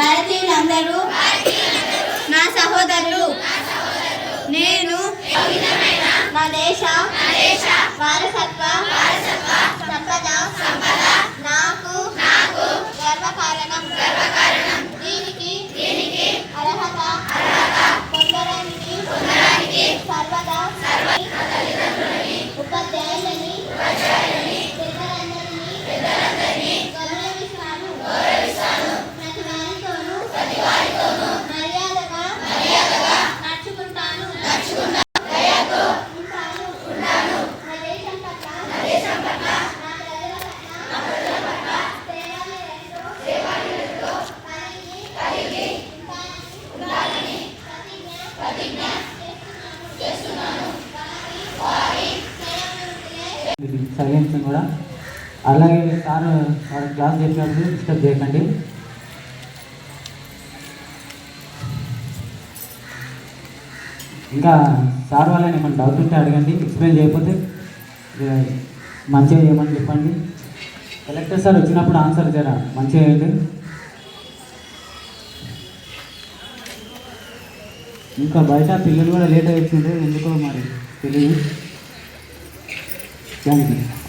భారతీయులందరూ నా సహోదరులు నేను నా దేశ వారసత్వ సంపద నాకు గర్వకారణం. దీనికి అర్హత పొందడానికి సర్వదా ఉపాధ్యాయులని సైలెన్స్ కూడా. అలాగే సార్ క్లాస్ చెప్పినప్పుడు డిస్టర్బ్ చేయకండి. ఇంకా సార్ వాళ్ళని ఏమైనా డౌట్ ఉంటే అడగండి ఎక్స్ప్లెయిన్ చేయకపోతే మంచిగా చేయమని చెప్పండి. కలెక్టర్ సార్ వచ్చినప్పుడు ఆన్సర్ జరా మంచిగా చేయండి ఇంకా బయట పిల్లలు కూడా లేట్ అవుతుండ్రు ఎందుకో మరి తెలియదు thank you The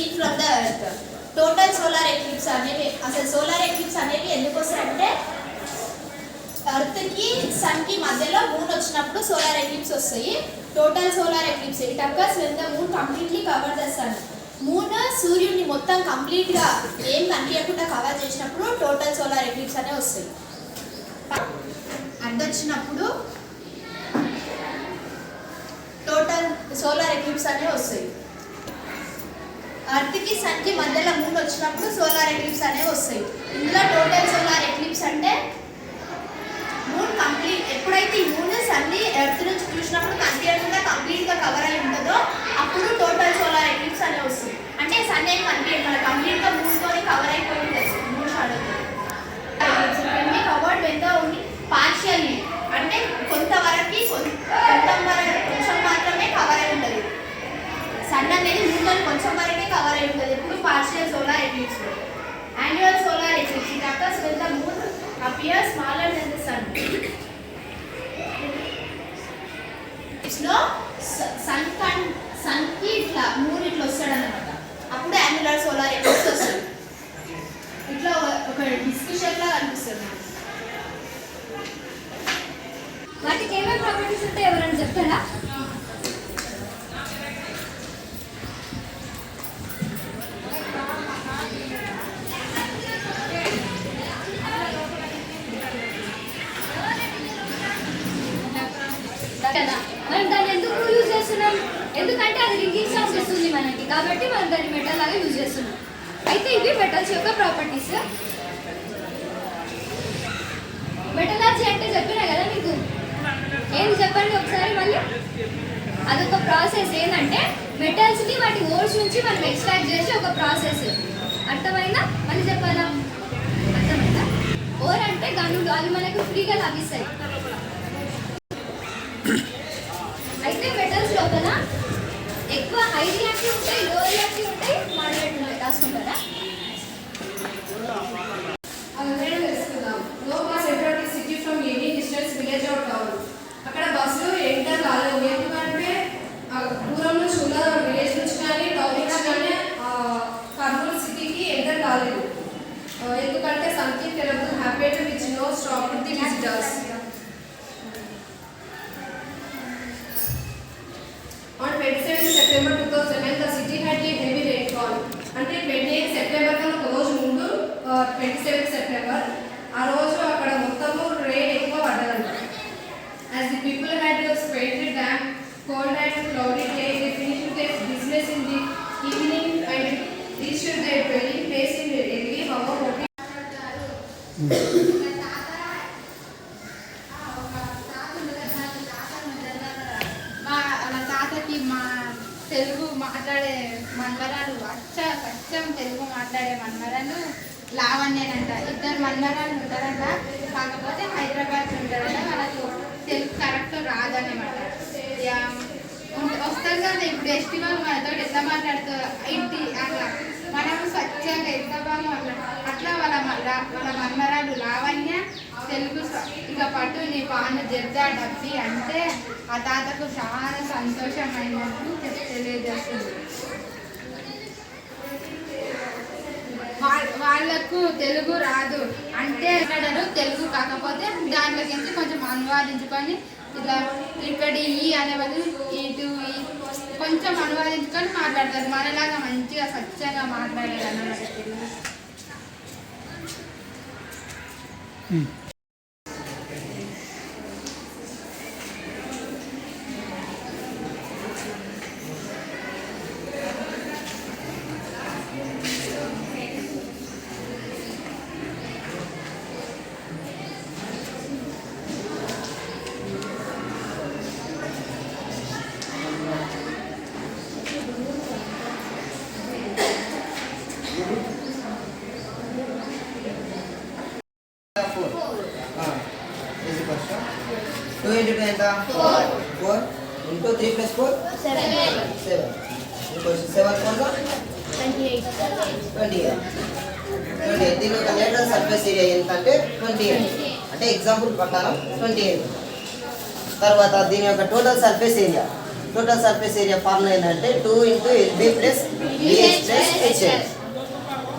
seen from the earth. Total solar eclipse అనేవి అసలు సోలార్ ఎక్లిప్స్ అనేవి ఎందుకు వస్తాయంటే ఎర్త్కి సన్కి మధ్యలో మూన్ వచ్చినప్పుడు సోలార్ ఎక్లిప్స్ వస్తాయి. Total solar eclipse it occurs when the moon completely cover the sun moon సూర్యుడిని మొత్తం కంప్లీట్గా ఏం కనిపించకుండా కవర్ చేసినప్పుడు టోటల్ సోలార్ ఎక్లిప్స్ అనే వస్తాయి. అడ్డొచ్చినప్పుడు టోటల్ సోలార్ ఎక్లిప్స్ అనే వస్తాయి. అర్త్కి సన్కి మధ్యలో మూన్ వచ్చినప్పుడు సోలార్ ఎక్లిప్స్ అనేవి వస్తాయి. ఇందులో టోటల్ సోలార్ ఎక్లిప్స్ అంటే మూన్ కంప్లీట్ ఎప్పుడైతే ఈ మూన్ సన్ని ఎర్త్ నుంచి చూసినప్పుడు కనిపించకుండా కంప్లీట్గా కవర్ అయి ఉంటుందో అప్పుడు టోటల్ సోలార్ ఎక్లిప్స్ అనే వస్తుంది అంటే సన్ ఏం కంప్లీట్ మన కంప్లీట్గా మూన్తో కవర్ అయిపోయి ఉంటుంది. మూన్ షాడో కవర్డ్ ఉంది రింగింగ్ సౌండ్ వస్తుంది మనకి. కాబట్టి మనం దాన్ని మెటల్ లాగా యూజ్ చేస్తున్నాం. అయితే ఇవి మెటల్స్ యొక్క ప్రాపర్టీస్ మెటలాజీ అంటే చెప్పినా కదా మీకు? ఏం చెప్పండి ఒకసారి మళ్ళీ? అదొక ప్రాసెస్ ఏంటంటే మెటల్స్ని వాటి ఓర్స్ నుంచి మనం ఎక్స్ట్రాక్ట్ చేసే ఒక ప్రాసెస్ అర్థమైందా? మళ్ళీ చెప్పాలా? అర్థమైందా? ఓర్ అంటే గనులు అవి మనకు ఫ్రీగా లభిస్తాయి. ట్వంటీ సెవెన్ సెప్టెంబర్ ఆ రోజు అక్కడ మొత్తము రెయిన్ ఎక్కువ పడ్డదంట as the people had spended damp cold and cloudy day they finish their business in the evening and reached their training place in early hour Telugu మాట్లాడే మన్మరాలు అచ్చ సత్యం తెలుగు మాట్లాడే మన్మరాలు లావణ్యనంట. ఇద్దరు మన్మరాలు ఉంటారంట. కాకపోతే హైదరాబాద్ ఉంటారంట. వాళ్ళకు తెలుగు కరెక్ట్ రాదనమాట. ఇక వస్తారు కదా ఇప్పుడు. ఫెస్టివల్ మనతో ఎంత మాట్లాడుతారు ఇంటి అట్లా మనం స్వచ్ఛంగా ఎంత బాగా మాట్లాడు అట్లా వాళ్ళ మ- వాళ్ళ మన్మరాలు లావణ్య తెలుగు ఇక పట్టు నీ పాను జెద్దా డబ్బి అంటే ఆ తాతకు చాలా సంతోషమైనట్టు తెలియజేస్తుంది వా- వాళ్ళకు తెలుగు రాదు. అంటే మాట్లాడరు తెలుగు కాకపోతే దాంట్లోకి నుంచి కొంచెం అనువాదించుకొని ఇలా ఇక్కడ ఈ అనే బదులు ఇటు ఈ కొంచెం అనువాదించుకొని మాట్లాడతారు. మనలాగా మంచిగా స్వచ్ఛంగా మాట్లాడారు అన్నమాట తెలుగు ఫోర్ ఇది క్వశ్చన్ టూ ఇంటూ టూ ఎంత four into three plus four seven question seven four twenty eight twenty eight దీని యొక్క లేటర్ సర్ఫేస్ ఏరియా ఎంత అంటే ట్వంటీ ఎయిట్ అంటే ఎగ్జాంపుల్ ప్రకారం ట్వంటీ ఎయిట్ తర్వాత దీని యొక్క total surface area total surface area formula ఏంటంటే two into LB plus BH plus HL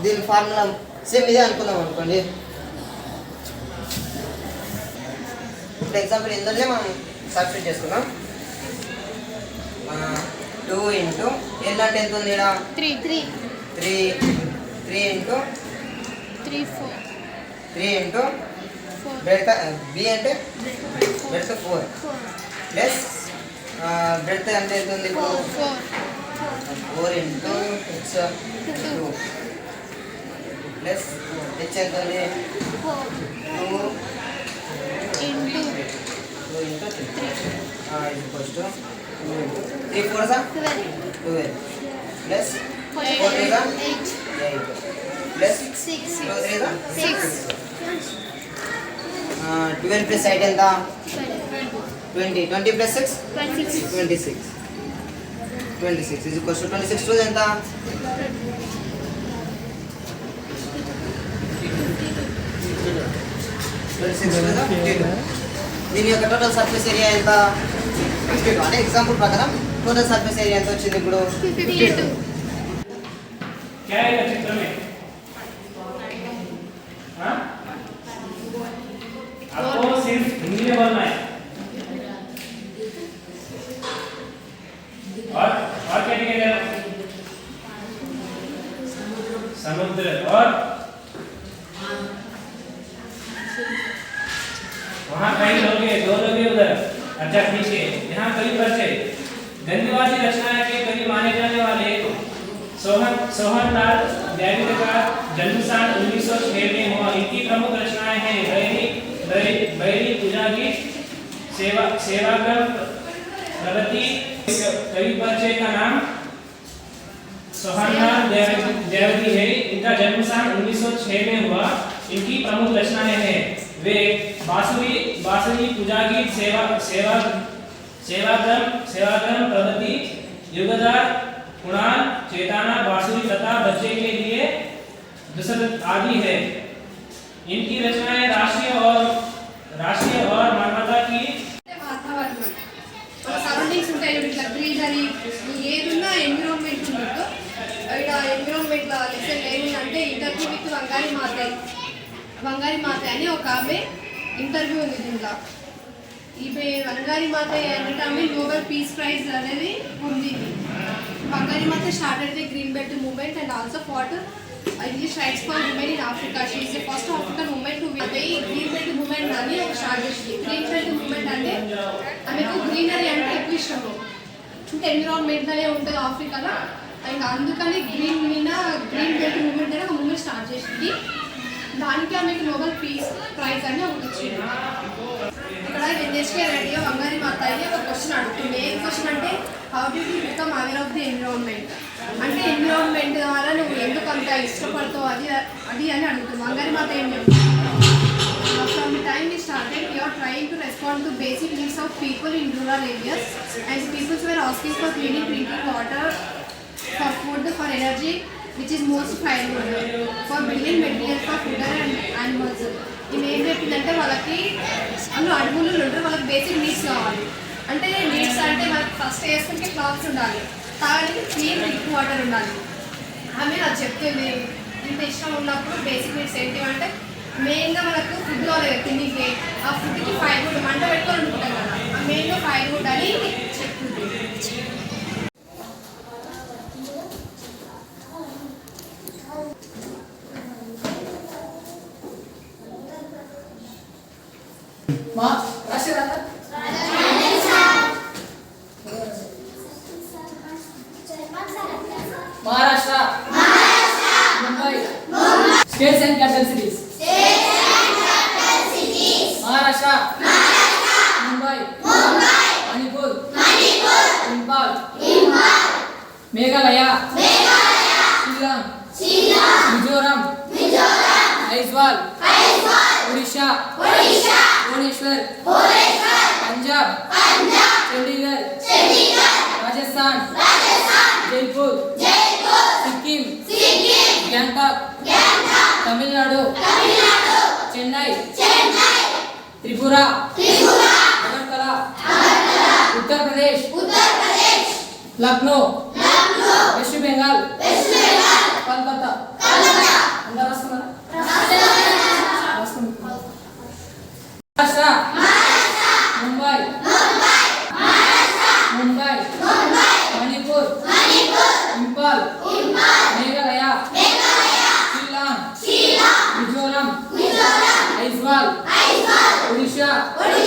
దీని ఫార్ములా సేమ్ ఇదే అనుకుందాం అనుకోండి ఇప్పుడు ఎగ్జాంపుల్ ఇందులోనే మనం సబ్స్టిట్యూట్ చేసుకున్నాం టూ ఇంటూ ఎల్ అంటే ఎంత ఉంది ఇక్కడ three. Three. Three. Three into? Three four. Three into? Four. Breadth B అంటే? Breadth four. ప్లస్ బెడత అంటే ఎంత ఉంది four. Into H two. Plus H ఎంత ఉంది? Two. Into. Two into three ఇది first three four sir twelve plus four three sir eight plus six two three sir six twelve plus eight ఎంత twenty twenty plus six twenty six twenty six twenty six ఇది question twenty six two ఎంత twenty six fifty two దీని యొక్క total surface area ఎంత fifty two అంటే example ప్రకారం total surface area ఎంత వచ్చింది ఇప్పుడు ఫిఫ్టీ టూ क्या है चित्र में हाँ? आपको सिर्फ हिंदी में बोलना है और और क्या लिखेगा समुद्र और अच्छा ठीक है यहाँ कई परिचय गंदवासी रचना के कभी माने जाने वाले। सोहन सोहन लाल जैविक का जन्म साल उन्नीस सौ छह में हुआ। इनकी प्रमुख रचनाएँ हैं। बैरी बैरी पूजा गीत सेवा सेवाग्रह, प्रगति कवि परिचय का नाम। सोहनलाल जयवती है। इनका जन्म साल 1906 में हुआ। इनकी प्रमुख रचनाएँ हैं। वे बांसुरी बांसुरी पूजा गीत सेवा सेवा सेवाग्रम सेवाग्रम प्रगति युगदार कुणाल चेताना बांसुरी तथा बच्चे के लिए दशरथ आदि है इनकी रचनाएं राष्ट्रीय और राष्ट्रीय और मानवता की వాతావరణం మన సరౌండింగ్స్ ఉంటాయి చూడు ఇట్లా గ్రీనరీ ఏదున్నా ఎన్విరాన్మెంట్ ఉండదు ఇక్కడ ఎన్విరాన్మెంట్లో లెసన్ ఏముందంటే ఇంటర్వ్యూ విత్ వంగారి మాతాయి వంగారి మాత అని ఒక ఆమె ఇంటర్వ్యూ ఉంది దీంట్లో ఈమె వంగారి మాత అంటే ఆమె నోబెల్ పీస్ ప్రైజ్ అనేది ఉంది. Wangari Maathai started the green belt movement and also fought English rights for women in Africa she is first African women to అదే గ్రీన్ బెల్ట్ మూమెంట్ అని ఒక స్టార్ట్ చేసింది. గ్రీన్ బెల్ట్ మూమెంట్ అంటే ఆమెకు greenery అంటే ఎక్కువ ఇష్టము. అంటే ఎన్విరాన్మెంట్ అనే ఉంటుంది ఆఫ్రికాలో. అండ్ అందుకని గ్రీన్ మీద గ్రీన్ బెల్ట్ మూమెంట్ అనే ఒక మూమెంట్ స్టార్ట్ చేసింది. దానికి ఆమెకు నోబెల్ పీస్ ప్రైజ్ అని ఒకటి వచ్చింది ఇక్కడ ఎన్ఎస్కే రెడ్డి అంగారి మాతాయి ఒక క్వశ్చన్ అడుగుతుంది. ఏం క్వశ్చన్ అంటే how do you become aware of the environment అంటే ఎన్విరాన్మెంట్ ద్వారా నువ్వు ఎందుకు అంత ఇష్టపడతావు? అది అది అని అడుగుతుంది. అంగారి మాత ఏం చెప్తుంది? From the time we started you're trying to respond to basic needs of people in rural areas and peoples where were for cleaning drinking water for food for energy which is most firewood uh, for building materials for food and animals. ఇవి ఏం చెప్పిందంటే వాళ్ళకి అందులో అడుగులు ఉంటారు వాళ్ళకి basic needs కావాలి. అంటే నీడ్స్ అంటే మనకి ఫస్ట్ వేసుకుంటే క్లాత్స్ ఉండాలి. తాగడానికి క్లీన్ డ్రింక్ వాటర్ ఉండాలి. ఆమె అది చెప్తుంది. ఇంత ఇష్టం ఉన్నప్పుడు బేసిక్ నీడ్స్ ఏంటి అంటే మెయిన్గా మనకు ఫుడ్ కావాలి తిండికి. ఆ ఫుడ్కి ఫైర్ వుడ్ మంట పెట్టుకొని ఉంటాం కదా మెయిన్గా ఫైర్ వుడ్ అని చెప్తుంది. మా రాశారా Maharashtra Mumbai states and capital cities Maharashtra Mumbai Manipur Imphal Meghalaya Shillong Mizoram Aizawl Orissa Orissa Bhubaneswar. Bhubaneswar. Punjab. Punjab. Chandigarh. Chandigarh. Rajasthan. Rajasthan. Jaipur. Jaipur. Sikkim. Sikkim. Gangtok Gangtok Tamil Nadu. Tamil Nadu. Chennai. Chennai. Tripura. Tripura. Agartala. Agartala. Uttar Pradesh Uttar Pradesh Lucknow. Lucknow. West Bengal. West Bengal. Kolkata Kolkata अंदर 我